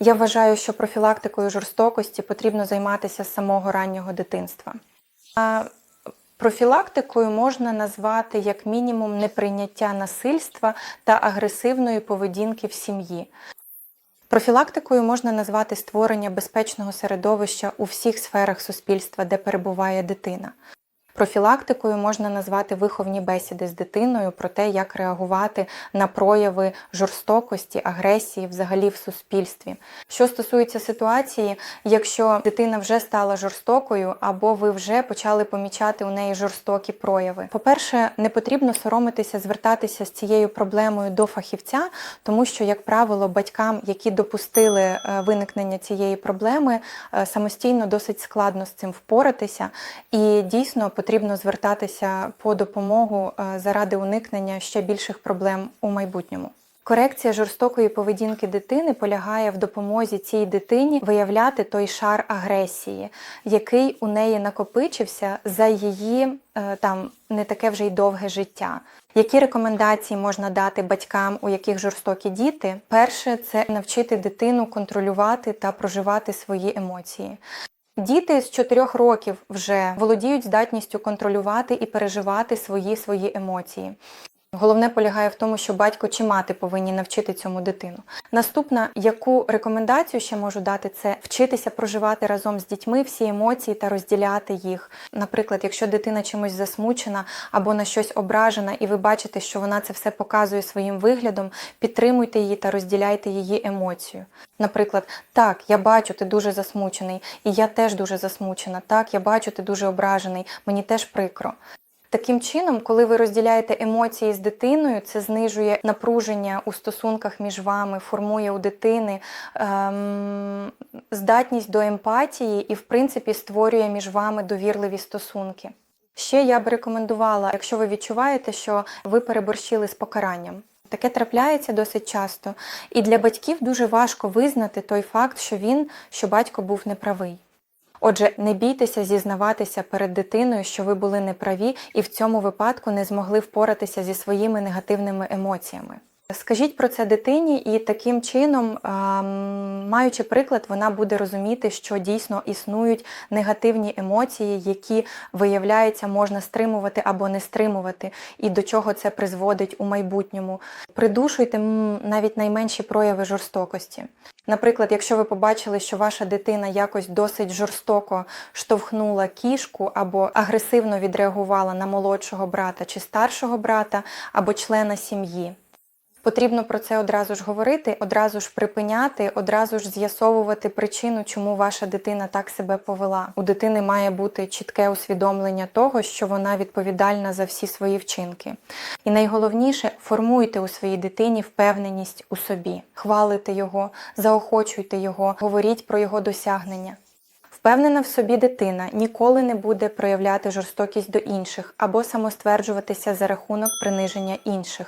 Я вважаю, що профілактикою жорстокості потрібно займатися з самого раннього дитинства. Профілактикою можна назвати як мінімум неприйняття насильства та агресивної поведінки в сім'ї. Профілактикою можна назвати створення безпечного середовища у всіх сферах суспільства, де перебуває дитина. Профілактикою можна назвати виховні бесіди з дитиною про те, як реагувати на прояви жорстокості, агресії взагалі в суспільстві. Що стосується ситуації, якщо дитина вже стала жорстокою, або ви вже почали помічати у неї жорстокі прояви. По-перше, не потрібно соромитися звертатися з цією проблемою до фахівця, тому що, як правило, батькам, які допустили е, виникнення цієї проблеми, е, самостійно досить складно з цим впоратися, і дійсно звертатися по допомогу е, заради уникнення ще більших проблем у майбутньому. Корекція жорстокої поведінки дитини полягає в допомозі цій дитині виявляти той шар агресії, який у неї накопичився за її е, там не таке вже й довге життя. Які рекомендації можна дати батькам, у яких жорстокі діти? Перше це навчити дитину контролювати та проживати свої емоції. Діти з 4 років вже володіють здатністю контролювати і переживати свої свої емоції. Головне полягає в тому, що батько чи мати повинні навчити цьому дитину. Наступна, яку рекомендацію ще можу дати, це вчитися проживати разом з дітьми всі емоції та розділяти їх. Наприклад, якщо дитина чимось засмучена або на щось ображена, і ви бачите, що вона це все показує своїм виглядом, підтримуйте її та розділяйте її емоцію. Наприклад, так, я бачу, ти дуже засмучений, і я теж дуже засмучена. Так, я бачу, ти дуже ображений, мені теж прикро. Таким чином, коли ви розділяєте емоції з дитиною, це знижує напруження у стосунках між вами, формує у дитини ем, здатність до емпатії і, в принципі, створює між вами довірливі стосунки. Ще я б рекомендувала, якщо ви відчуваєте, що ви переборщили з покаранням. Таке трапляється досить часто, і для батьків дуже важко визнати той факт, що він, що батько був неправий. Отже, не бійтеся зізнаватися перед дитиною, що ви були неправі, і в цьому випадку не змогли впоратися зі своїми негативними емоціями. Скажіть про це дитині, і таким чином, ем, маючи приклад, вона буде розуміти, що дійсно існують негативні емоції, які виявляється, можна стримувати або не стримувати, і до чого це призводить у майбутньому. Придушуйте навіть найменші прояви жорстокості. Наприклад, якщо ви побачили, що ваша дитина якось досить жорстоко штовхнула кішку або агресивно відреагувала на молодшого брата чи старшого брата, або члена сім'ї. Потрібно про це одразу ж говорити, одразу ж припиняти, одразу ж з'ясовувати причину, чому ваша дитина так себе повела. У дитини має бути чітке усвідомлення того, що вона відповідальна за всі свої вчинки. І найголовніше формуйте у своїй дитині впевненість у собі, хвалите його, заохочуйте його, говоріть про його досягнення. Впевнена в собі дитина ніколи не буде проявляти жорстокість до інших або самостверджуватися за рахунок приниження інших.